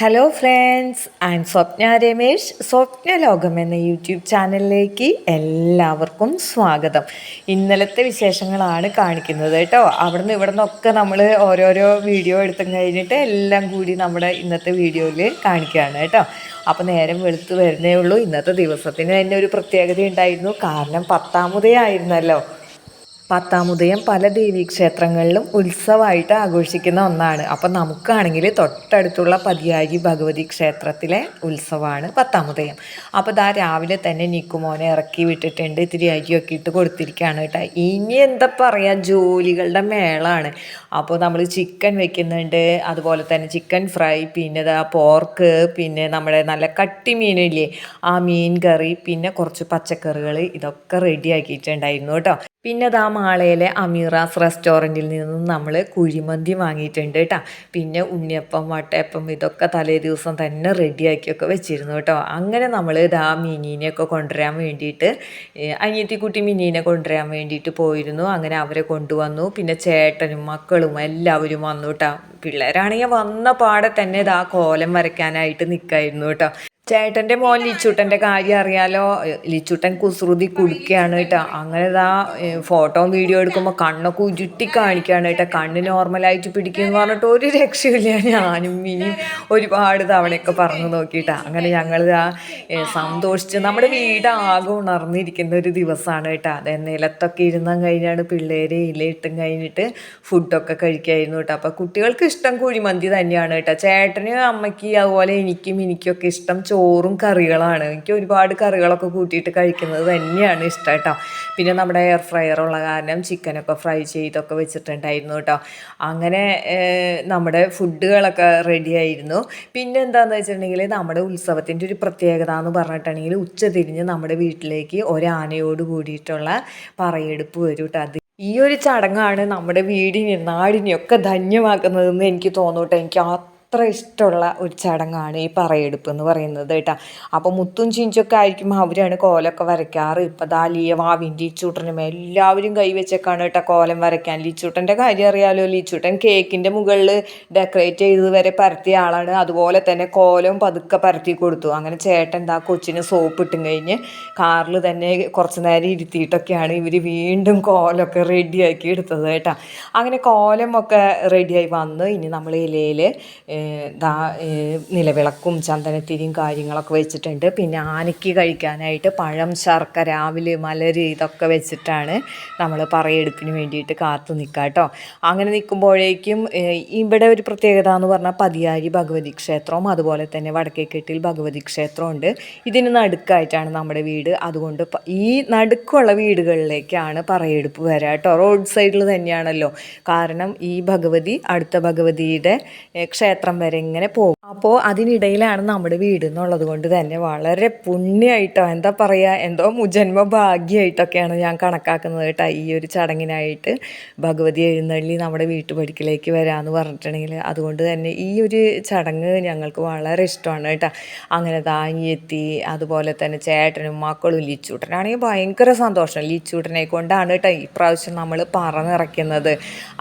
Hello friends I'm Swapna Ramesh Swapna ലോകം എന്ന YouTube ചാനലിലേക്ക് എല്ലാവർക്കും സ്വാഗതം. ഇന്നലത്തെ വിശേഷങ്ങളാണ് കാണിക്കുന്നത് കേട്ടോ. അവിടുന്ന് ഇവിടെ നിന്നൊക്കെ നമ്മൾ ഓരോരോ വീഡിയോ എടുത്തും കഴിഞ്ഞിട്ട് എല്ലാം കൂടി നമ്മുടെ ഇന്നത്തെ വീഡിയോയിൽ കാണിക്കുകയാണ് കേട്ടോ. അപ്പോൾ നേരം വെളുത്ത് വരുന്നേ ഉള്ളൂ. ഇന്നത്തെ ദിവസത്തിന് തന്നെ ഒരു പ്രത്യേകത ഉണ്ടായിരുന്നു. കാരണം പത്താമതയായിരുന്നല്ലോ പത്താമുദയം പല ദേവീക്ഷേത്രങ്ങളിലും ഉത്സവമായിട്ട് ആഘോഷിക്കുന്ന ഒന്നാണ്. അപ്പം നമുക്കാണെങ്കിൽ തൊട്ടടുത്തുള്ള പതിയാരി ഭഗവതി ക്ഷേത്രത്തിലെ ഉത്സവമാണ് പത്താമുദയം. അപ്പോൾ ദാ രാവിലെ തന്നെ നിക്കുമോനെ ഇറക്കി വിട്ടിട്ടുണ്ട് ഇത്തിരി അരിയൊക്കെ ഇട്ട് കൊടുത്തിരിക്കുകയാണ് കേട്ടോ. ഇനി എന്താ പറയുക ജോലികളുടെ മേളാണ്. അപ്പോൾ നമ്മൾ ചിക്കൻ വെക്കുന്നുണ്ട് അതുപോലെ തന്നെ ചിക്കൻ ഫ്രൈ പിന്നെ ദാ പോർക്ക് പിന്നെ നമ്മുടെ നല്ല കട്ടി മീനില്ലേ ആ മീൻ കറി പിന്നെ കുറച്ച് പച്ചക്കറികൾ ഇതൊക്കെ റെഡി ആക്കിയിട്ടുണ്ടായിരുന്നു കേട്ടോ. പിന്നെ ദാ മാളയിലെ അമീറാസ് റെസ്റ്റോറന്റിൽ നിന്നും നമ്മൾ കുഴിമന്തി വാങ്ങിയിട്ടുണ്ട് കേട്ടോ പിന്നെ ഉണ്ണിയപ്പം വട്ടയപ്പം ഇതൊക്കെ തലേ ദിവസം തന്നെ റെഡിയാക്കിയൊക്കെ വെച്ചിരുന്നു കേട്ടോ അങ്ങനെ നമ്മൾ ദാ മിനീനെയൊക്കെ കൊണ്ടുവരാൻ വേണ്ടിയിട്ട് അനിയത്തിക്കുട്ടി മിനീനെ കൊണ്ടുവരാൻ വേണ്ടിയിട്ട് പോയിരുന്നു. അങ്ങനെ അവരെ കൊണ്ടുവന്നു. പിന്നെ ചേട്ടനും മക്കളും എല്ലാവരും വന്നു കേട്ടോ പിള്ളേരാണെങ്കിൽ വന്ന പാടെ തന്നെ ഇതാ കോലം വരയ്ക്കാനായിട്ട് നിൽക്കായിരുന്നു കേട്ടോ ചേട്ടന്റെ മോൻ ലിച്ചൂട്ടന്റെ കാര്യം അറിയാലോ? ലിച്ചൂട്ടൻ കുസൃതി കുടിക്കുകയാണ് കേട്ടോ. അങ്ങനെ ഇതാ ഫോട്ടോ വീഡിയോ എടുക്കുമ്പോൾ കണ്ണൊക്കെ ഉരുട്ടി കാണിക്കുകയാണ് കേട്ടോ. കണ്ണ് നോർമലായിട്ട് പിടിക്കുമെന്ന് പറഞ്ഞിട്ട് ഒരു രക്ഷയില്ല ഞാനും ഇനിയും ഒരുപാട് തവണയൊക്കെ പറഞ്ഞു നോക്കിയിട്ടാ. അങ്ങനെ ഞങ്ങൾ ഇതാ സന്തോഷിച്ച് നമ്മുടെ വീട് ആകെ ഉണർന്നിരിക്കുന്ന ഒരു ദിവസമാണ് കേട്ടോ. അത് നിലത്തൊക്കെ ഇരുന്നാൽ കഴിഞ്ഞാണ് പിള്ളേരെ ഇലയിട്ടും കഴിഞ്ഞിട്ട് ഫുഡൊക്കെ കഴിക്കായിരുന്നു കേട്ടോ. അപ്പോൾ കുട്ടികൾക്ക് ഇഷ്ടം കുഴിമന്തി തന്നെയാണ് കേട്ടോ. ചേട്ടന് അമ്മയ്ക്ക് അതുപോലെ എനിക്കും എനിക്കൊക്കെ ഇഷ്ടം ചോറും കറികളാണ്. എനിക്ക് ഒരുപാട് കറികളൊക്കെ കൂട്ടിയിട്ട് കഴിക്കുന്നത് തന്നെയാണ് ഇഷ്ടം കേട്ടോ. പിന്നെ നമ്മുടെ എയർ ഫ്രയർ ഉള്ള കാരണം ചിക്കനൊക്കെ ഫ്രൈ ചെയ്തൊക്കെ വെച്ചിട്ടുണ്ടായിരുന്നു കേട്ടോ. അങ്ങനെ നമ്മുടെ ഫുഡുകളൊക്കെ റെഡി ആയിരുന്നു. പിന്നെ എന്താണെന്ന് വെച്ചിട്ടുണ്ടെങ്കിൽ നമ്മുടെ ഉത്സവത്തിന്റെ ഒരു പ്രത്യേകത എന്ന് പറഞ്ഞിട്ടുണ്ടെങ്കിൽ ഉച്ച തിരിഞ്ഞ് നമ്മുടെ വീട്ടിലേക്ക് ഒരാനയോട് കൂടിയിട്ടുള്ള പറയെടുപ്പ് വരും കേട്ടോ. അത് ഈ ഒരു ചടങ്ങാണ് നമ്മുടെ വീടിനെ നാടിനെയൊക്കെ ധന്യമാക്കുന്നതെന്ന് എനിക്ക് തോന്നൂട്ടോ എനിക്ക് ആ അത്ര ഇഷ്ടമുള്ള ഒരു ചടങ്ങാണ് ഈ പറയെടുപ്പ് എന്ന് പറയുന്നത് കേട്ടോ. അപ്പോൾ മുത്തും ചിഞ്ചൊക്കെ ആയിരിക്കുമ്പോൾ അവരാണ് കോലമൊക്കെ വരയ്ക്കാറ്. ഇപ്പം ദാ ലിയവാവിൻ ലീച്ചൂട്ടനും എല്ലാവരും കൈവച്ചൊക്കെയാണ് കേട്ടോ കോലം വരയ്ക്കാൻ. ലീച്ചൂട്ടന്റെ കാര്യം അറിയാലോ ലീച്ചൂട്ടൻ കേക്കിന്റെ മുകളിൽ ഡെക്കറേറ്റ് ചെയ്ത് വരെ പരത്തിയ ആളാണ്. അതുപോലെ തന്നെ കോലം പതുക്കെ പരത്തി കൊടുത്തു. അങ്ങനെ ചേട്ടൻ ദാ കൊച്ചിന് സോപ്പ് ഇട്ടും കഴിഞ്ഞ് കാറിൽ തന്നെ കുറച്ച് നേരം ഇരുത്തിയിട്ടൊക്കെയാണ് ഇവർ വീണ്ടും കോലമൊക്കെ റെഡിയാക്കി എടുത്തത് കേട്ടോ. അങ്ങനെ കോലമൊക്കെ റെഡിയായി വന്ന് ഇനി നമ്മൾ ഇലയിൽ ദാ നിലവിളക്കും ചന്ദനത്തിരിയും കാര്യങ്ങളൊക്കെ വെച്ചിട്ടുണ്ട്. പിന്നെ ആനയ്ക്ക് കഴിക്കാനായിട്ട് പഴം ശർക്കര രാവിലെ മലര് ഇതൊക്കെ വെച്ചിട്ടാണ് നമ്മൾ പറയെടുപ്പിന് വേണ്ടിയിട്ട് കാത്തു നിൽക്കുക കേട്ടോ അങ്ങനെ നിൽക്കുമ്പോഴേക്കും ഇവിടെ ഒരു പ്രത്യേകത എന്ന് പറഞ്ഞാൽ പതിയാരി ഭഗവതി ക്ഷേത്രവും അതുപോലെ തന്നെ വടക്കേക്കെട്ടിൽ ഭഗവതി ക്ഷേത്രമുണ്ട് ഇതിന് നടുക്കായിട്ടാണ് നമ്മുടെ വീട്. അതുകൊണ്ട് ഈ നടുക്കുള്ള വീടുകളിലേക്കാണ് പറയെടുപ്പ് വരിക കേട്ടോ റോഡ് സൈഡിൽ തന്നെയാണല്ലോ. കാരണം ഈ ഭഗവതി അടുത്ത ഭഗവതിയുടെ ക്ഷേത്രം വരെ ഇങ്ങനെ പോകും. അപ്പോൾ അതിനിടയിലാണ് നമ്മുടെ വീട് എന്നുള്ളത് കൊണ്ട് തന്നെ വളരെ പുണ്യമായിട്ടോ എന്താ പറയുക എന്തോ മുജന്മ ഭാഗ്യമായിട്ടൊക്കെയാണ് ഞാൻ കണക്കാക്കുന്നത് കേട്ടോ ഈ ഒരു ചടങ്ങിനായിട്ട്. ഭഗവതി എഴുന്നള്ളി നമ്മുടെ വീട്ടുപടിക്കലേക്ക് വരാമെന്ന് പറഞ്ഞിട്ടുണ്ടെങ്കിൽ അതുകൊണ്ട് തന്നെ ഈ ഒരു ചടങ്ങ് ഞങ്ങൾക്ക് വളരെ ഇഷ്ടമാണ് കേട്ടോ. അങ്ങനെ താങ്ങിയെത്തി അതുപോലെ തന്നെ ചേട്ടനും മക്കളും ലിച്ചൂട്ടനാണെങ്കിൽ ഭയങ്കര സന്തോഷം. ലിച്ചൂട്ടനെ കൊണ്ടാണ് കേട്ടോ ഇപ്രാവശ്യം നമ്മൾ പറന്നിറക്കുന്നത്.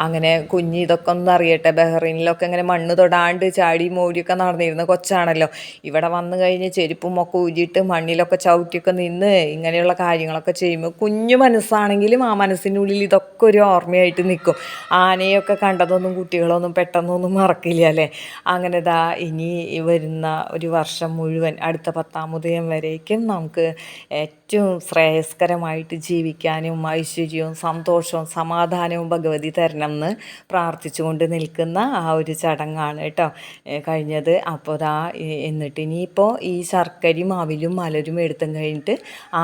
അങ്ങനെ കുഞ്ഞ് ഇതൊക്കെ ഒന്നറിയട്ടെ അറിയട്ടെ ബഹ്റൈനിലൊക്കെ ഇങ്ങനെ മണ്ണ് തൊടാണ്ട് ചാടി മോടിയൊക്കെ നടന്നിരുന്ന. കൊച്ചാണല്ലോ. ഇവിടെ വന്നു കഴിഞ്ഞ് ചെരുപ്പും ഒക്കെ ഊരിയിട്ട് മണ്ണിലൊക്കെ ചവിട്ടിയൊക്കെ നിന്ന് ഇങ്ങനെയുള്ള കാര്യങ്ങളൊക്കെ ചെയ്യുമ്പോൾ കുഞ്ഞു മനസ്സാണെങ്കിലും ആ മനസ്സിനുള്ളിൽ ഇതൊക്കെ ഒരു ഓർമ്മയായിട്ട് നിൽക്കും. ആനയൊക്കെ കണ്ടതൊന്നും കുട്ടികളൊന്നും പെട്ടെന്നൊന്നും മറക്കില്ല അല്ലേ? അങ്ങനെ ദാ ഇനി വരുന്ന ഒരു വർഷം മുഴുവൻ അടുത്ത പത്താമതയം വരേക്കും നമുക്ക് ഏറ്റവും ശ്രേയസ്കരമായിട്ട് ജീവിക്കാനും ഐശ്വര്യവും സന്തോഷവും സമാധാനവും ഭഗവതി തരണം എന്ന് പ്രാർത്ഥിച്ചുകൊണ്ട് നിൽക്കുന്ന ആ ഒരു ചടങ്ങാണ് കേട്ടോ. കഴിഞ്ഞത് അപ്പോൾ ദാ എന്നിട്ട് ഇനിയിപ്പോൾ ഈ ശർക്കരയും അവിലും മലരും എടുത്തും കഴിഞ്ഞിട്ട്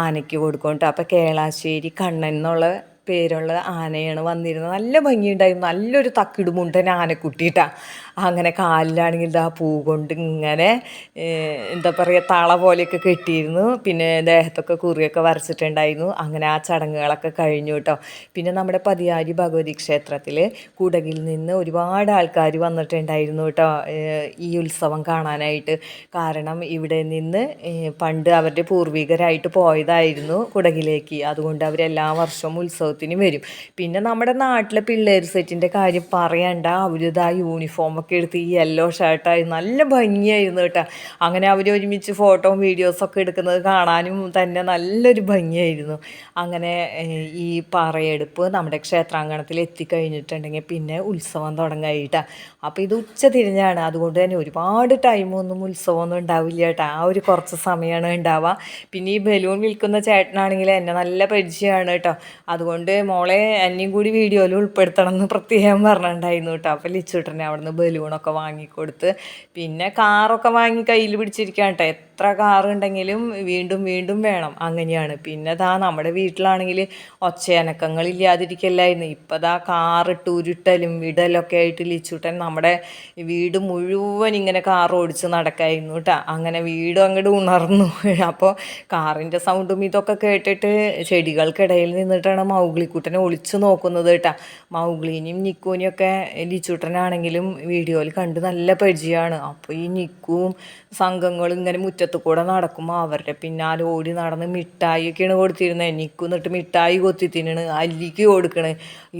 ആനയ്ക്ക് കൊടുക്കും അപ്പോൾ കേളാശ്ശേരി കണ്ണൻ എന്നുള്ള പേരുള്ള ആനയാണ് വന്നിരുന്നത്. നല്ല ഭംഗിയുണ്ടായിരുന്നു. നല്ലൊരു തക്കിടുമുണ്ടൻ ആനക്കുട്ടിയിട്ടാണ് അങ്ങനെ കാലിലാണെങ്കിൽ ഇതാ പൂ കൊണ്ട് ഇങ്ങനെ എന്താ പറയുക തള പോലെയൊക്കെ കെട്ടിയിരുന്നു. പിന്നെ ദേഹത്തൊക്കെ കുറിയൊക്കെ വരച്ചിട്ടുണ്ടായിരുന്നു. അങ്ങനെ ആ ചടങ്ങുകളൊക്കെ കഴിഞ്ഞു കേട്ടോ പിന്നെ നമ്മുടെ പതിയാരി ഭഗവതി ക്ഷേത്രത്തിൽ കുടകിൽ നിന്ന് ഒരുപാട് ആൾക്കാർ വന്നിട്ടുണ്ടായിരുന്നു കേട്ടോ ഈ ഉത്സവം കാണാനായിട്ട്. കാരണം ഇവിടെ നിന്ന് പണ്ട് അവരുടെ പൂർവികരായിട്ട് പോയതായിരുന്നു കുടകിലേക്ക്. അതുകൊണ്ട് അവരെല്ലാ വർഷവും ഉത്സവത്തിന് വരും. പിന്നെ നമ്മുടെ നാട്ടിലെ പിള്ളേർ സെറ്റിന്റെ കാര്യം പറയണ്ട. അവരിതാ യൂണിഫോം യൂണിഫോമൊക്കെ എടുത്ത് ഈ യെല്ലോ ഷർട്ടായി നല്ല ഭംഗിയായിരുന്നു കേട്ടോ. അങ്ങനെ അവർ ഒരുമിച്ച് ഫോട്ടോയും വീഡിയോസൊക്കെ എടുക്കുന്നത് കാണാനും തന്നെ നല്ലൊരു ഭംഗിയായിരുന്നു. അങ്ങനെ ഈ പാറയെടുപ്പ് നമ്മുടെ ക്ഷേത്രാങ്കണത്തിൽ എത്തിക്കഴിഞ്ഞിട്ടുണ്ടെങ്കിൽ പിന്നെ ഉത്സവം തുടങ്ങായിട്ടാ അപ്പോൾ ഇത് ഉച്ച തിരിഞ്ഞാണ്. അതുകൊണ്ട് തന്നെ ഒരുപാട് ടൈമൊന്നും ഉത്സവമൊന്നും ഉണ്ടാവില്ല കേട്ടോ. ആ ഒരു കുറച്ച് സമയമാണ് ഉണ്ടാവുക. പിന്നെ ഈ ബലൂൺ വിൽക്കുന്ന ചേട്ടനാണെങ്കിൽ എന്നെ നല്ല പരിചയമാണ് കേട്ടോ. അതുകൊണ്ട് മോളെ എന്നെയും കൂടി വീഡിയോയിൽ ഉൾപ്പെടുത്തണം എന്ന് പ്രത്യേകം പറഞ്ഞിട്ടുണ്ടായിരുന്നു കേട്ടോ. അപ്പോൾ ലിച്ചൂട്ടനെ അവിടെ നിന്ന് ബലൂണൊക്കെ വാങ്ങിക്കൊടുത്ത് പിന്നെ കാറൊക്കെ വാങ്ങി കയ്യിൽ പിടിച്ചിരിക്കാൻ കേട്ടോ എത്ര കാറുണ്ടെങ്കിലും വീണ്ടും വീണ്ടും വേണം. അങ്ങനെയാണ്. പിന്നെ ദാ നമ്മുടെ വീട്ടിലാണെങ്കിൽ ഒച്ചയനക്കങ്ങളില്ലാതിരിക്കല്ലായിരുന്നു ഇപ്പം ദാ കാറിട്ട് ഉരുട്ടലും വിടലൊക്കെ ആയിട്ട് ലിച്ചൂട്ടൻ നമ്മുടെ വീട് മുഴുവൻ ഇങ്ങനെ കാർ ഓടിച്ച് നടക്കായിരുന്നു കേട്ടോ അങ്ങനെ വീടും അങ്ങോട്ട് ഉണർന്നു. അപ്പോൾ കാറിന്റെ സൗണ്ടും ഇതൊക്കെ കേട്ടിട്ട് ചെടികൾക്കിടയിൽ നിന്നിട്ടാണ് മൗഗ്ലിക്കുട്ടനെ ഒളിച്ചു നോക്കുന്നത് കേട്ടോ മൗഗ്ലിനിയും നിക്കോനിയൊക്കെ ഒക്കെ ലിച്ചൂട്ടനാണെങ്കിലും വീഡിയോയിൽ കണ്ട് നല്ല പരിചയമാണ്. അപ്പോൾ ഈ നിക്കും സംഘങ്ങളും ഇങ്ങനെ മുറ്റത്ത് കൂടെ നടക്കുമ്പോൾ അവരുടെ പിന്നാലെ ഓടി നടന്ന് മിഠായിയൊക്കെയാണ് കൊടുത്തിരുന്നത് നിക്കും എന്നിട്ട് മിഠായി കൊത്തി തിന്നണ് അല്ലിക്ക് കൊടുക്കണ്.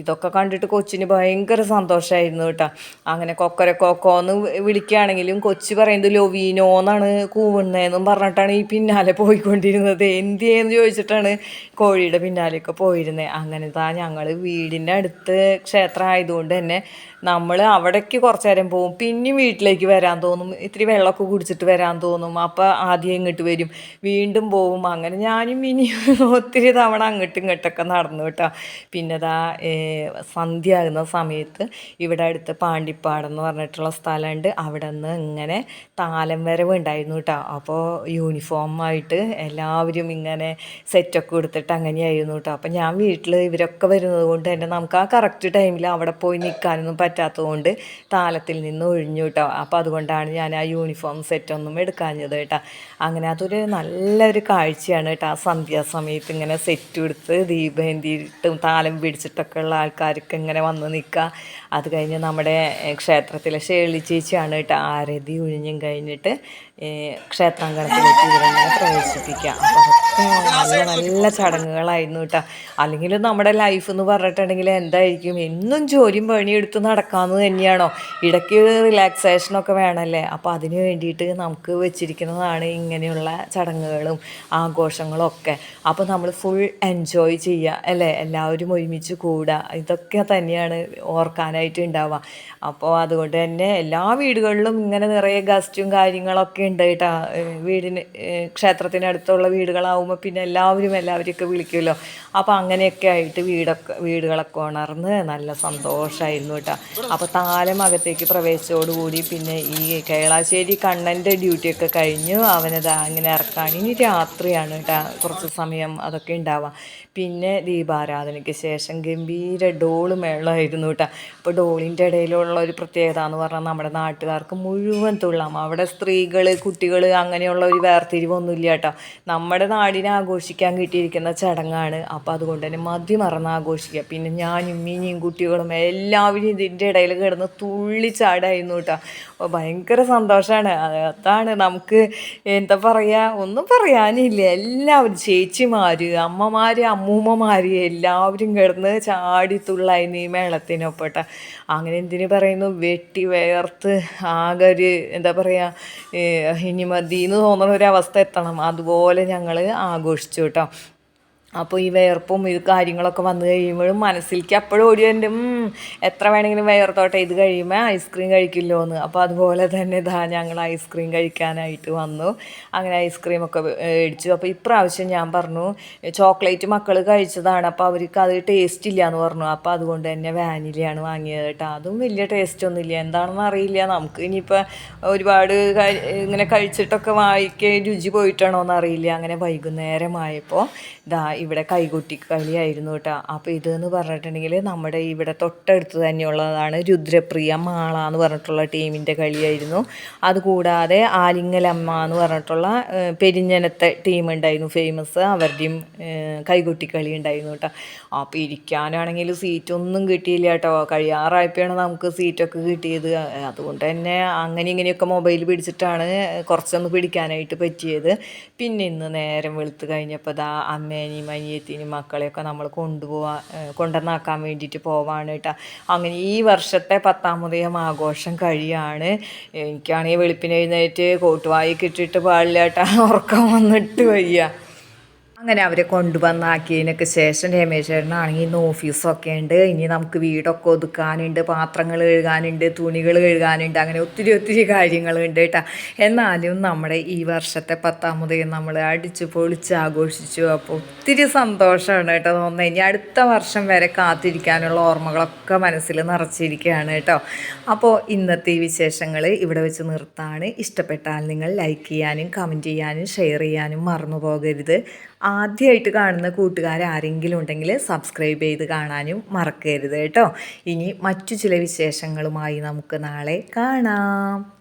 ഇതൊക്കെ കണ്ടിട്ട് കൊച്ചിന് ഭയങ്കര സന്തോഷമായിരുന്നു കേട്ടോ. അങ്ങനെ കൊക്കര കൊക്കോന്ന് വിളിക്കുകയാണെങ്കിലും കൊച്ചി പറയുന്നത് ലൊവീനോ എന്നാണ് കൂവുന്നതെന്നും പറഞ്ഞിട്ടാണ് ഈ പിന്നാലെ പോയിക്കൊണ്ടിരുന്നത്. എന്തിയെന്ന് ചോദിച്ചിട്ടാണ് കോഴിയുടെ പിന്നാലെയൊക്കെ പോയിരുന്നത് അങ്ങനെ താ ഞങ്ങൾ വീടിന്റെ അടുത്ത് ക്ഷേത്രം ആയതുകൊണ്ട് തന്നെ നമ്മൾ അവിടേക്ക് കുറച്ച് നേരം പോവും. പിന്നെയും വീട്ടിലേക്ക് വരാൻ തോന്നും. ഇത്തിരി വെള്ളമൊക്കെ കുടിച്ചിട്ട് വരാൻ തോന്നും. അപ്പോൾ ആദ്യം ഇങ്ങോട്ട് വരും. വീണ്ടും പോവും. അങ്ങനെ ഞാനും ഇനിയും ഒത്തിരി തവണ അങ്ങോട്ടും ഇങ്ങോട്ടൊക്കെ നടന്നു കേട്ടോ. പിന്നെ ദാ സന്ധ്യ ആകുന്ന സമയത്ത് ഇവിടെ അടുത്ത് പാണ്ടിപ്പാടെന്ന് പറഞ്ഞിട്ടുള്ള സ്ഥലമുണ്ട്. അവിടെ നിന്ന് ഇങ്ങനെ താലം വരവ് ഉണ്ടായിരുന്നു കേട്ടോ. അപ്പോൾ യൂണിഫോമായിട്ട് എല്ലാവരും ഇങ്ങനെ സെറ്റൊക്കെ കൊടുത്തിട്ട് അങ്ങനെയായിരുന്നു കേട്ടോ. അപ്പം ഞാൻ വീട്ടിൽ ഇവരൊക്കെ വരുന്നത് കൊണ്ട് തന്നെ നമുക്ക് ആ കറക്റ്റ് ടൈമിൽ അവിടെ പോയി നിൽക്കാനൊന്നും പറ്റാത്തത് കൊണ്ട് പറ്റാത്തതുകൊണ്ട് താലത്തിൽ നിന്ന് ഒഴിഞ്ഞു കേട്ടോ അപ്പോൾ അതുകൊണ്ടാണ് ഞാൻ ആ യൂണിഫോം സെറ്റൊന്നും എടുക്കാഞ്ഞത് കേട്ടോ അങ്ങനെ അതൊരു നല്ലൊരു കാഴ്ചയാണ് കേട്ടോ ആ സന്ധ്യാസമയത്ത് ഇങ്ങനെ സെറ്റ് എടുത്ത് ദീപം എന്തിയിട്ടും താലം പിടിച്ചിട്ടൊക്കെ ഉള്ള ആൾക്കാർക്ക് ഇങ്ങനെ വന്ന് നിൽക്കുക അത് കഴിഞ്ഞ് നമ്മുടെ ക്ഷേത്രത്തിലെ ഷേളി ചേച്ചിയാണ് കേട്ടോ ആരതി ഒഴിഞ്ഞും കഴിഞ്ഞിട്ട് ക്ഷേത്രാങ്കണത്തിലേക്ക് ഇവരങ്ങനെ പ്രവേശിപ്പിക്കുക. അപ്പോൾ അതൊക്കെ നല്ല നല്ല ചടങ്ങുകളായിരുന്നു കേട്ടോ അല്ലെങ്കിൽ നമ്മുടെ ലൈഫ് എന്ന് പറഞ്ഞിട്ടുണ്ടെങ്കിൽ എന്തായിരിക്കും? എന്നും ജോലിയും പണിയെടുത്ത് നടക്കാമെന്ന് തന്നെയാണോ? ഇടയ്ക്ക് റിലാക്സേഷനൊക്കെ വേണമല്ലേ? അപ്പോൾ അതിന് വേണ്ടിയിട്ട് നമുക്ക് വെച്ചിരിക്കുന്നതാണ് ഇങ്ങനെയുള്ള ചടങ്ങുകളും ആഘോഷങ്ങളും ഒക്കെ. അപ്പോൾ നമ്മൾ ഫുൾ എൻജോയ് ചെയ്യുക അല്ലേ? എല്ലാവരും ഒരുമിച്ച് കൂടുക. ഇതൊക്കെ തന്നെയാണ് ഓർക്കാനായിട്ട് ഉണ്ടാവുക. അപ്പോൾ അതുകൊണ്ട് തന്നെ എല്ലാ വീടുകളിലും ഇങ്ങനെ നിറയെ ഗസ്റ്റും കാര്യങ്ങളൊക്കെ ഉണ്ട് കേട്ടോ. വീടിന് ക്ഷേത്രത്തിനടുത്തുള്ള വീടുകളാവുമ്പോൾ പിന്നെ എല്ലാവരും എല്ലാവരെയൊക്കെ വിളിക്കുമല്ലോ. അപ്പോൾ അങ്ങനെയൊക്കെ ആയിട്ട് വീടൊക്കെ വീടുകളൊക്കെ ഉണർന്ന് നല്ല സന്തോഷമായിരുന്നു കേട്ടോ. അപ്പോൾ താലം അകത്തേക്ക് പ്രവേശിച്ചോടുകൂടി പിന്നെ ഈ കേളാശ്ശേരി കണ്ണന്റെ ഡ്യൂട്ടിയൊക്കെ കഴിഞ്ഞു. അവനത് അങ്ങനെ ഇറക്കാൻ ഇനി രാത്രിയാണ് കേട്ടോ കുറച്ച് സമയം അതൊക്കെ ഉണ്ടാവാം. പിന്നെ ദീപാരാധനയ്ക്ക് ശേഷം ഗംഭീര ഡോൾ മേളമായിരുന്നു കേട്ടോ. അപ്പോൾ ഡോളിന്റെ ഇടയിലുള്ള ഒരു പ്രത്യേകത എന്ന് പറഞ്ഞാൽ നമ്മുടെ നാട്ടുകാർക്ക് മുഴുവൻ തുള്ളാം. അവിടെ സ്ത്രീകൾ കുട്ടികൾ അങ്ങനെയുള്ള ഒരു വേർതിരിവൊന്നുമില്ല കേട്ടോ. നമ്മുടെ നാടിനെ ആഘോഷിക്കാൻ കിട്ടിയിരിക്കുന്ന ചടങ്ങാണ്. അപ്പോൾ അതുകൊണ്ട് തന്നെ മതി മറന്ന് ആഘോഷിക്കുക. പിന്നെ ഞാനും മിനിയും കുട്ടികളും എല്ലാവരും ഇതിന്റെ ഇടയിൽ കിടന്ന് തുള്ളിച്ചാടായിരുന്നു കേട്ടോ. അപ്പോൾ ഭയങ്കര സന്തോഷമാണ് അതാണ് നമുക്ക് എന്താ പറയുക ഒന്നും പറയാനില്ല. എല്ലാവരും ചേച്ചിമാർ അമ്മമാർ അമ്മൂമ്മമാർ എല്ലാവരും കിടന്ന് ചാടി തുള്ളായിരുന്നു ഈ മേളത്തിനൊപ്പട്ട അങ്ങനെ എന്തിനു പറയുന്നു? വെട്ടി വേർത്ത് ആകെ ഒരു എന്താ പറയുക ഇനി മതി എന്ന് തോന്നുന്ന ഒരു അവസ്ഥ എത്തണം. അതുപോലെ ഞങ്ങൾ ആഘോഷിച്ചു കേട്ടോ. അപ്പോൾ ഈ വേർപ്പും ഇത് കാര്യങ്ങളൊക്കെ വന്നു കഴിയുമ്പോഴും മനസ്സിലേക്ക് അപ്പോഴും ഓടി എന്റെ എത്ര വേണമെങ്കിലും വേർത്തോട്ടെ ഇത് കഴിയുമ്പോൾ ഐസ്ക്രീം കഴിക്കില്ലോ എന്ന് അപ്പോൾ അതുപോലെ തന്നെ ഇതാ ഞങ്ങൾ ഐസ്ക്രീം കഴിക്കാനായിട്ട് വന്നു. അങ്ങനെ ഐസ്ക്രീം ഒക്കെ മേടിച്ചു അപ്പോൾ ഇപ്രാവശ്യം ഞാൻ പറഞ്ഞു ചോക്ലേറ്റ് മക്കൾ കഴിച്ചതാണ് അപ്പോൾ അവർക്ക് അത് ടേസ്റ്റ് ഇല്ല എന്ന് പറഞ്ഞു. അപ്പോൾ അതുകൊണ്ട് തന്നെ വാനിലയാണ് വാങ്ങിയത് കേട്ടോ. അതും വലിയ ടേസ്റ്റ് ഒന്നും ഇല്ല. എന്താണെന്ന് അറിയില്ല. നമുക്ക് ഇനിയിപ്പോൾ ഒരുപാട് ഇങ്ങനെ കഴിച്ചിട്ടൊക്കെ വായിക്ക് രുചി പോയിട്ടാണോ എന്ന് അറിയില്ല. അങ്ങനെ വൈകുന്നേരമായപ്പോൾ ഇതാ ഇവിടെ കൈകൂട്ടി കളിയായിരുന്നു കേട്ടോ. അപ്പോൾ ഇതെന്ന് പറഞ്ഞിട്ടുണ്ടെങ്കിൽ നമ്മുടെ ഇവിടെ തൊട്ടടുത്ത് തന്നെയുള്ളതാണ് രുദ്രപ്രിയ മാള എന്ന് പറഞ്ഞിട്ടുള്ള ടീമിന്റെ കളിയായിരുന്നു. അതുകൂടാതെ ആലിങ്ങലമ്മ എന്ന് പറഞ്ഞിട്ടുള്ള പെരിഞ്ഞനത്തെ ടീം ഉണ്ടായിരുന്നു ഫേമസ് അവരുടെയും കൈകൂട്ടി കളി ഉണ്ടായിരുന്നു കേട്ടോ. അപ്പോൾ ഇരിക്കാനാണെങ്കിൽ സീറ്റൊന്നും കിട്ടിയില്ല കേട്ടോ. കഴിയാറായപ്പോഴാണ് നമുക്ക് സീറ്റൊക്കെ കിട്ടിയത്. അതുകൊണ്ട് തന്നെ അങ്ങനെ ഇങ്ങനെയൊക്കെ മൊബൈൽ പിടിച്ചിട്ടാണ് കുറച്ചൊന്ന് പിടിക്കാനായിട്ട് പറ്റിയത്. പിന്നെ ഇന്ന് നേരം വെളുത്ത് കഴിഞ്ഞപ്പോൾ ദാ അമ്മേനെയും അനിയത്തിനും മക്കളെയൊക്കെ നമ്മൾ കൊണ്ടുപോവാ കൊണ്ടുവന്നാക്കാൻ വേണ്ടിയിട്ട് പോവാണ് കേട്ടോ അങ്ങനെ ഈ വർഷത്തെ പത്താമതയം ആഘോഷം കഴിയാണ്. എനിക്കാണെങ്കിൽ വെളുപ്പിന് എഴുന്നേറ്റ് കിട്ടിയിട്ട് പാടില്ല കേട്ടോ ഉറക്കം വന്നിട്ട് വയ്യ. അങ്ങനെ അവരെ കൊണ്ടുവന്നാക്കിയതിനൊക്കെ ശേഷം രമേശേട്ടനാണെങ്കിൽ ഇന്ന് ഓഫീസൊക്കെ ഉണ്ട്. ഇനി നമുക്ക് വീടൊക്കെ ഒതുക്കാനുണ്ട് പാത്രങ്ങൾ കഴുകാനുണ്ട് തുണികൾ കഴുകാനുണ്ട് അങ്ങനെ ഒത്തിരി ഒത്തിരി കാര്യങ്ങളുണ്ട് കേട്ടോ. എന്നാലും നമ്മുടെ ഈ വർഷത്തെ പത്താമത് നമ്മൾ അടിച്ച് പൊളിച്ച് ആഘോഷിച്ചു. അപ്പോൾ ഒത്തിരി സന്തോഷമാണ് കേട്ടോ തോന്നുന്നത്. ഇനി അടുത്ത വർഷം വരെ കാത്തിരിക്കാനുള്ള ഓർമ്മകളൊക്കെ മനസ്സിൽ നിറച്ചിരിക്കുകയാണ് കേട്ടോ. അപ്പോൾ ഇന്നത്തെ വിശേഷങ്ങൾ ഇവിടെ വെച്ച് നിർത്താണ്. ഇഷ്ടപ്പെട്ടാൽ നിങ്ങൾ ലൈക്ക് ചെയ്യാനും കമന്റ് ചെയ്യാനും ഷെയർ ചെയ്യാനും മറന്നു പോകരുത്. ആദ്യമായിട്ട് കാണുന്ന കൂട്ടുകാർ ആരെങ്കിലും ഉണ്ടെങ്കിൽ സബ്സ്ക്രൈബ് ചെയ്ത് കാണാനും മറക്കരുത് കേട്ടോ. ഇനി മറ്റു ചില വിശേഷങ്ങളുമായി നമുക്ക് നാളെ കാണാം.